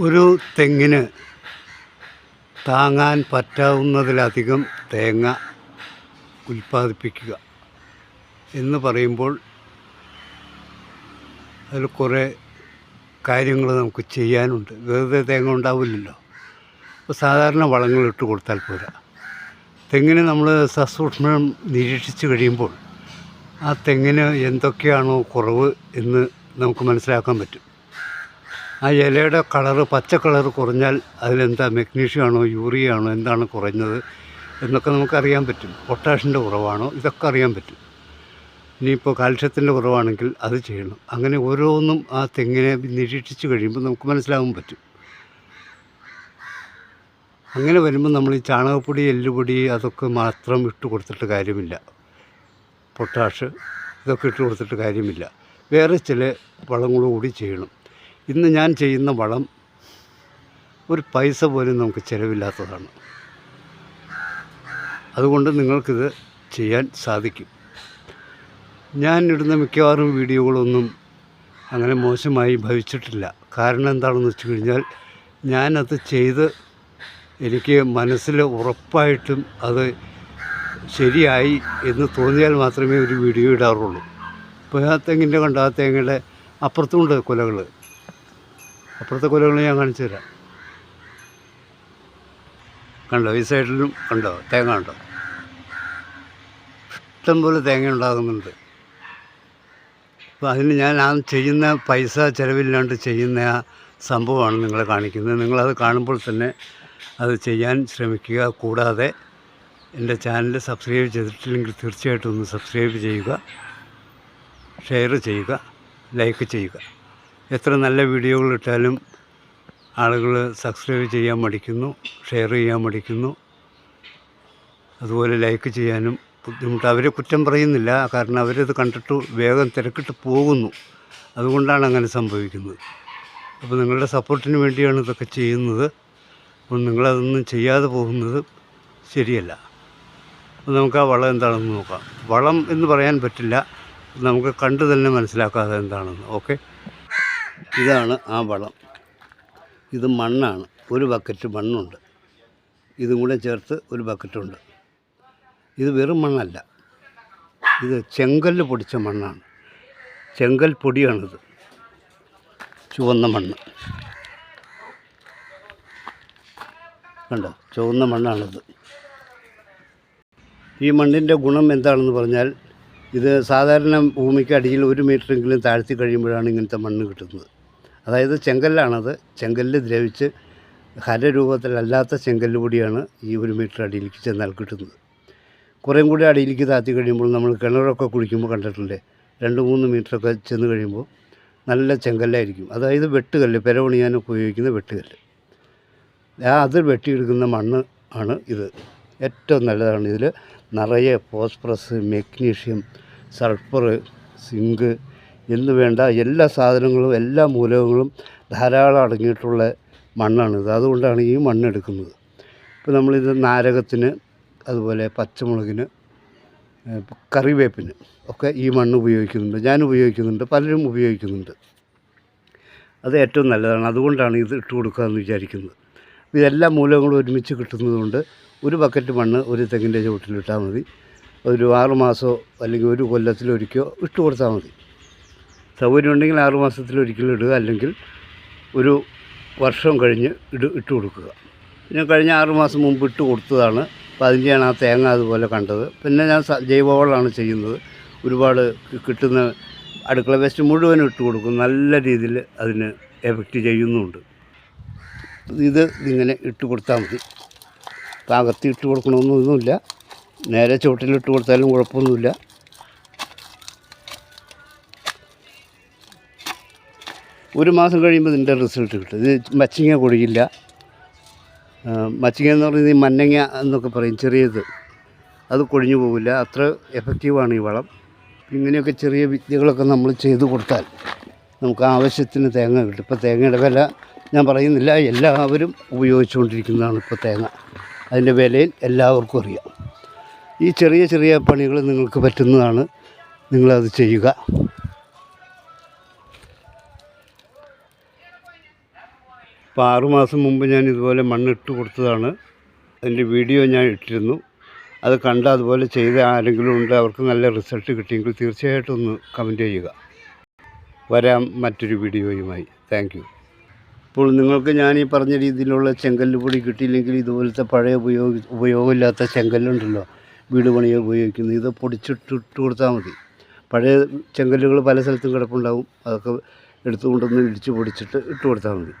ഒരു തെങ്ങിന് താങ്ങാൻ പറ്റാവുന്നതിലധികം തേങ്ങ ഉൽപ്പാദിപ്പിക്കുക എന്ന് പറയുമ്പോൾ അതിൽ കുറേ കാര്യങ്ങൾ നമുക്ക് ചെയ്യാനുണ്ട്. വെറുതെ തേങ്ങ ഉണ്ടാവില്ലല്ലോ. അപ്പോൾ സാധാരണ വളങ്ങൾ ഇട്ട് കൊടുത്താൽ പോരാ. തെങ്ങിന് നമ്മൾ സസൂക്ഷ്മം നിരീക്ഷിച്ച് കഴിയുമ്പോൾ ആ തെങ്ങിന് എന്തൊക്കെയാണോ കുറവ് എന്ന് നമുക്ക് മനസ്സിലാക്കാൻ പറ്റും. ആ ഇലയുടെ കളറ് പച്ച കളർ കുറഞ്ഞാൽ അതിലെന്താ മെഗ്നീഷ്യം ആണോ യൂറിയ ആണോ എന്താണ് കുറഞ്ഞത് എന്നൊക്കെ നമുക്കറിയാൻ പറ്റും. പൊട്ടാഷിന്റെ കുറവാണോ ഇതൊക്കെ അറിയാൻ പറ്റും. ഇനിയിപ്പോൾ കാൽഷ്യത്തിന്റെ കുറവാണെങ്കിൽ അത് ചെയ്യണം. അങ്ങനെ ഓരോന്നും ആ തെങ്ങിനെ നിരീക്ഷിച്ച് കഴിയുമ്പോൾ നമുക്ക് മനസ്സിലാകാൻ പറ്റും. അങ്ങനെ വരുമ്പോൾ നമ്മൾ ഈ ചാണകപ്പൊടി എല്ലുപൊടി അതൊക്കെ മാത്രം ഇട്ട് കൊടുത്തിട്ട് കാര്യമില്ല. പൊട്ടാഷ് ഇതൊക്കെ ഇട്ട് കൊടുത്തിട്ട് കാര്യമില്ല. വേറെ ചില വളങ്ങളും കൂടി ചെയ്യണം. ഇന്ന് ഞാൻ ചെയ്യുന്ന വളം ഒരു പൈസ പോലും നമുക്ക് ചിലവില്ലാത്തതാണ്. അതുകൊണ്ട് നിങ്ങൾക്കിത് ചെയ്യാൻ സാധിക്കും. ഞാൻ ഇടുന്ന മിക്കവാറും വീഡിയോകളൊന്നും അങ്ങനെ മോശമായി ഭവിച്ചിട്ടില്ല. കാരണം എന്താണെന്ന് വെച്ച് കഴിഞ്ഞാൽ ഞാനത് ചെയ്ത് എനിക്ക് മനസ്സിൽ ഉറപ്പായിട്ടും അത് ശരിയായി എന്ന് തോന്നിയാൽ മാത്രമേ ഒരു വീഡിയോ ഇടാറുള്ളൂ. ഇപ്പോൾ ആ തെങ്ങിന്റെ കണ്ട ആ തേങ്ങയുടെ അപ്പുറത്തുണ്ട് കുലകൾ അപ്പുറത്തെ കുലകൾ ഞാൻ കാണിച്ചു തരാം. കണ്ടോ ഈ സൈഡിലും കണ്ടോ തേങ്ങ കണ്ടോ? ഇഷ്ടംപോലെ തേങ്ങ ഉണ്ടാകുന്നുണ്ട്. അപ്പോൾ അതിന് ഞാൻ ആ ചെയ്യുന്ന പൈസ ചിലവില്ലാണ്ട് ചെയ്യുന്ന ആ സംഭവമാണ് നിങ്ങളെ കാണിക്കുന്നത്. നിങ്ങളത് കാണുമ്പോൾ തന്നെ അത് ചെയ്യാൻ ശ്രമിക്കുക. കൂടാതെ എന്റെ ചാനൽ സബ്സ്ക്രൈബ് ചെയ്തിട്ടില്ലെങ്കിൽ തീർച്ചയായിട്ടും ഒന്ന് സബ്സ്ക്രൈബ് ചെയ്യുക ഷെയർ ചെയ്യുക ലൈക്ക് ചെയ്യുക. എത്ര നല്ല വീഡിയോകൾ ഇട്ടാലും ആളുകൾ സബ്സ്ക്രൈബ് ചെയ്യാൻ മടിക്കുന്നു ഷെയർ ചെയ്യാൻ മടിക്കുന്നു. അതുപോലെ ലൈക്ക് ചെയ്യാനും ബുദ്ധിമുട്ട്. അവരെ കുറ്റം പറയുന്നില്ല കാരണം അവരത് കണ്ടിട്ട് വേഗം തിരക്കിട്ട് പോകുന്നു. അതുകൊണ്ടാണ് അങ്ങനെ സംഭവിക്കുന്നത്. അപ്പോൾ നിങ്ങളുടെ സപ്പോർട്ടിന് വേണ്ടിയാണ് ഇതൊക്കെ ചെയ്യുന്നത്. അപ്പോൾ നിങ്ങളതൊന്നും ചെയ്യാതെ പോകുന്നത് ശരിയല്ല. അപ്പോൾ നമുക്ക് ആ വളം എന്താണെന്ന് നോക്കാം. വളം എന്ന് പറയാൻ പറ്റില്ല. നമുക്ക് കണ്ടു തന്നെ മനസ്സിലാക്കാതെ എന്താണെന്ന്. ഓക്കെ? ഇതാണ് ആ വളം. ഇത് മണ്ണാണ്. ഒരു ബക്കറ്റ് മണ്ണുണ്ട്. ഇതും കൂടെ ചേർത്ത് ഒരു ബക്കറ്റുണ്ട്. ഇത് വെറും മണ്ണല്ല. ഇത് ചെങ്കല്ല് പൊടിച്ച മണ്ണാണ്. ചെങ്കൽ പൊടിയാണിത്. ചുവന്ന മണ്ണ്. കണ്ടോ? ചുവന്ന മണ്ണാണിത്. ഈ മണ്ണിന്റെ ഗുണം എന്താണെന്ന് പറഞ്ഞാൽ ഇത് സാധാരണ ഭൂമിക്ക് അടിയിൽ ഒരു മീറ്ററെങ്കിലും താഴ്ത്തി കഴിയുമ്പോഴാണ് ഇങ്ങനത്തെ മണ്ണ് കിട്ടുന്നത്. അതായത് ചെങ്കല്ലാണത് ചെങ്കല്ല് ദ്രവിച്ച് ഹരരൂപത്തിലല്ലാത്ത ചെങ്കല്ല് കൂടിയാണ് ഈ ഒരു മീറ്റർ അടിയിലേക്ക് ചെന്നാൽ കിട്ടുന്നത്. കുറേം കൂടി അടിയിലേക്ക് താത്തി കഴിയുമ്പോൾ നമ്മൾ കിണറൊക്കെ കുഴിക്കുമ്പോൾ കണ്ടിട്ടുണ്ട്. രണ്ട് മൂന്ന് മീറ്ററൊക്കെ ചെന്ന് കഴിയുമ്പോൾ നല്ല ചെങ്കല്ലായിരിക്കും. അതായത് വെട്ടുകല്ല് പെരപണിയാൻ ഉപയോഗിക്കുന്ന വെട്ടുകല്ല്. ആ അത് വെട്ടിയെടുക്കുന്ന മണ്ണ് ആണ് ഇത്. ഏറ്റവും നല്ലതാണ് ഇതിൽ നിറയെ ഫോസ്ഫറസ് മെഗ്നീഷ്യം സൾഫർ സിങ്ക് എന്ന് വേണ്ട എല്ലാ സാധനങ്ങളും എല്ലാ മൂലകങ്ങളും ധാരാളം അടങ്ങിയിട്ടുള്ള മണ്ണാണിത് അതുകൊണ്ടാണ് ഈ മണ്ണ് എടുക്കുന്നത്. ഇപ്പോൾ നമ്മളിത് നാരകത്തിന് അതുപോലെ പച്ചമുളകിന് കറിവേപ്പിന് ഒക്കെ ഈ മണ്ണ് ഉപയോഗിക്കുന്നുണ്ട്. ഞാൻ ഉപയോഗിക്കുന്നുണ്ട് പലരും ഉപയോഗിക്കുന്നുണ്ട്. അത് ഏറ്റവും നല്ലതാണ്. അതുകൊണ്ടാണ് ഇത് ഇട്ട് കൊടുക്കാമെന്ന് വിചാരിക്കുന്നത്. ഇതെല്ലാ മൂലകങ്ങളും ഒരുമിച്ച് കിട്ടുന്നതുകൊണ്ട് ഒരു ബക്കറ്റ് മണ്ണ് ഒരു തെങ്ങിന്റെ ചുവട്ടിലിട്ടാൽ മതി. ഒരു ആറ് അല്ലെങ്കിൽ ഒരു കൊല്ലത്തിലൊരിക്കോ ഇട്ട് കൊടുത്താൽ മതി. സൗകര്യം ഉണ്ടെങ്കിൽ ആറ് മാസത്തിലൊരിക്കലും ഇടുക അല്ലെങ്കിൽ ഒരു വർഷം കഴിഞ്ഞ് ഇട് ഇട്ട് കൊടുക്കുക. പിന്നെ കഴിഞ്ഞ ആറ് മാസം മുമ്പ് ഇട്ട് കൊടുത്തതാണ്. അപ്പോൾ അതിന്റെയാണ് ആ തേങ്ങ അതുപോലെ കണ്ടത്. പിന്നെ ഞാൻ ജൈവവളമാണ് ചെയ്യുന്നത്. ഒരുപാട് കിട്ടുന്ന അടുക്കള വേസ്റ്റ് മുഴുവനും ഇട്ട് കൊടുക്കും. നല്ല രീതിയിൽ അതിന് എഫക്റ്റ് ചെയ്യുന്നുണ്ട്. ഇത് ഇങ്ങനെ ഇട്ട് കൊടുത്താൽ മതി. കാകത്തി ഇട്ട് കൊടുക്കണമെന്നൊന്നുമില്ല. നേരെ ചുവട്ടിലിട്ട് കൊടുത്താലും കുഴപ്പമൊന്നുമില്ല. ഒരു മാസം കഴിയുമ്പോൾ ഇതിന്റെ റിസൾട്ട് കിട്ടും. ഇത് മച്ചിങ്ങ കൊടിയില്ല മച്ചിങ്ങ എന്ന് പറയുന്നത് ഈ മന്നങ്ങ എന്നൊക്കെ പറയും ചെറിയത്. അത് കൊഴിഞ്ഞു പോകില്ല അത്ര എഫക്റ്റീവാണ് ഈ വളം. ഇങ്ങനെയൊക്കെ ചെറിയ വിദ്യകളൊക്കെ നമ്മൾ ചെയ്തു കൊടുത്താൽ നമുക്ക് ആവശ്യത്തിന് തേങ്ങ കിട്ടും. ഇപ്പോൾ തേങ്ങയുടെ വില ഞാൻ പറയുന്നില്ല. എല്ലാവരും ഉപയോഗിച്ചുകൊണ്ടിരിക്കുന്നതാണ് ഇപ്പോൾ തേങ്ങ. അതിന്റെ വിലയിൽ എല്ലാവർക്കും അറിയാം. ഈ ചെറിയ ചെറിയ പണികൾ നിങ്ങൾക്ക് പറ്റുന്നതാണ്. നിങ്ങളത് ചെയ്യുക. ഇപ്പോൾ ആറുമാസം മുമ്പ് ഞാൻ ഇതുപോലെ മണ്ണിട്ട് കൊടുത്തതാണ്. അതിന്റെ വീഡിയോ ഞാൻ ഇട്ടിരുന്നു. അത് കണ്ട് അതുപോലെ ചെയ്ത ആരെങ്കിലും ഉണ്ട് അവർക്ക് നല്ല റിസൾട്ട് കിട്ടിയെങ്കിൽ തീർച്ചയായിട്ടും ഒന്ന് കമന്റ് ചെയ്യുക. വരാം മറ്റൊരു വീഡിയോയുമായി. താങ്ക് ഇപ്പോൾ നിങ്ങൾക്ക് ഞാൻ ഈ പറഞ്ഞ രീതിയിലുള്ള ചെങ്കല്ല് പൊടി കിട്ടിയില്ലെങ്കിൽ ഇതുപോലത്തെ പഴയ ഉപയോഗ ഉപയോഗമില്ലാത്ത ചെങ്കല്ലുണ്ടല്ലോ. വീട് പണിയെ ഉപയോഗിക്കുന്നത് ഇത് പൊടിച്ചിട്ടിട്ട് കൊടുത്താൽ മതി. പഴയ ചെങ്കല്ലുകൾ പല സ്ഥലത്തും കിടപ്പുണ്ടാവും. അതൊക്കെ എടുത്തുകൊണ്ടൊന്ന് ഇടിച്ച് പൊടിച്ചിട്ട് ഇട്ട് കൊടുത്താൽ മതി.